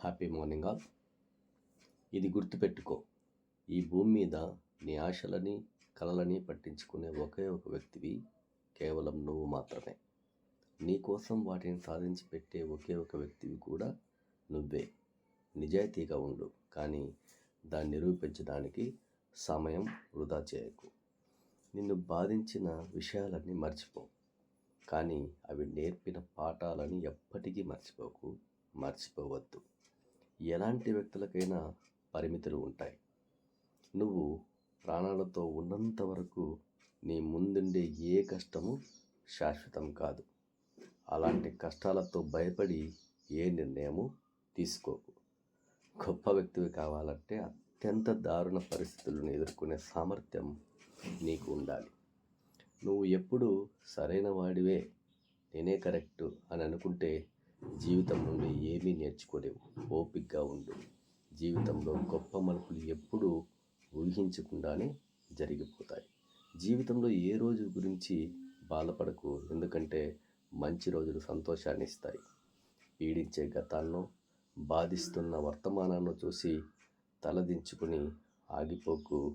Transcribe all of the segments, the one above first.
Happy morning all ఇది గుర్తుపెట్టుకో ఈ భూమి మీద నీ ఆశలని కలలని పట్టించుకునే ఒకే ఒక వ్యక్తివి కేవలం నువ్వు మాత్రమే. నీ కోసం వాటిని సాధించి పెట్టే ఒకే ఒక వ్యక్తివి కూడా నువ్వే. నిజాయితీగా ఉండు కానీ దాన్ని నిరూపించడానికి సమయం వృధా చేయకు. నిన్ను బాధించిన విషయాలన్నీ మర్చిపో కానీ అవి నేర్పిన పాఠాలని ఎప్పటికీ మర్చిపోకు. మర్చిపోవద్దు. ఎలాంటి వ్యక్తులకైనా పరిమితులు ఉంటాయి. నువ్వు ప్రాణాలతో ఉన్నంత వరకు నీ ముందుండే ఏ కష్టము శాశ్వతం కాదు. అలాంటి కష్టాలతో భయపడి ఏ నిర్ణయము తీసుకోకు. గొప్ప వ్యక్తివి కావాలంటే అత్యంత దారుణ పరిస్థితులను ఎదుర్కొనే సామర్థ్యం నీకు ఉండాలి. నువ్వు ఎప్పుడు సరైన వాడివే. నేనే కరెక్టు అని అనుకుంటే జీవితం నుండి ఏమీ నేర్చుకోలేవు. ఓపికగా ఉండు. జీవితంలో గొప్ప మలుపులు ఎప్పుడూ ఊహించకుండానే జరిగిపోతాయి. జీవితంలో ఏ రోజు గురించి బాధపడకు. ఎందుకంటే మంచి రోజులు సంతోషాన్ని ఇస్తాయి. పీడించే గతాలను బాధిస్తున్న వర్తమానాన్ని చూసి తలదించుకుని ఆగిపోకు.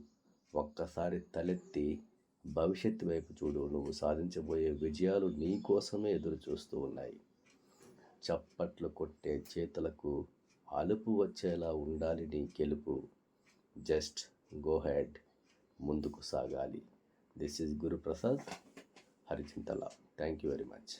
ఒక్కసారి తలెత్తి భవిష్యత్తు వైపు చూడు. నువ్వు సాధించబోయే విజయాలు నీ కోసమే ఎదురు చూస్తూ ఉన్నాయి. చప్పట్లు కొట్టే చేతులకు అలుపు వచ్చేలా ఉండాలి నీ గెలుపు. జస్ట్ గో హెడ్ ముందుకు సాగాలి. This is Guruprasad Harichintala. Thank you very much.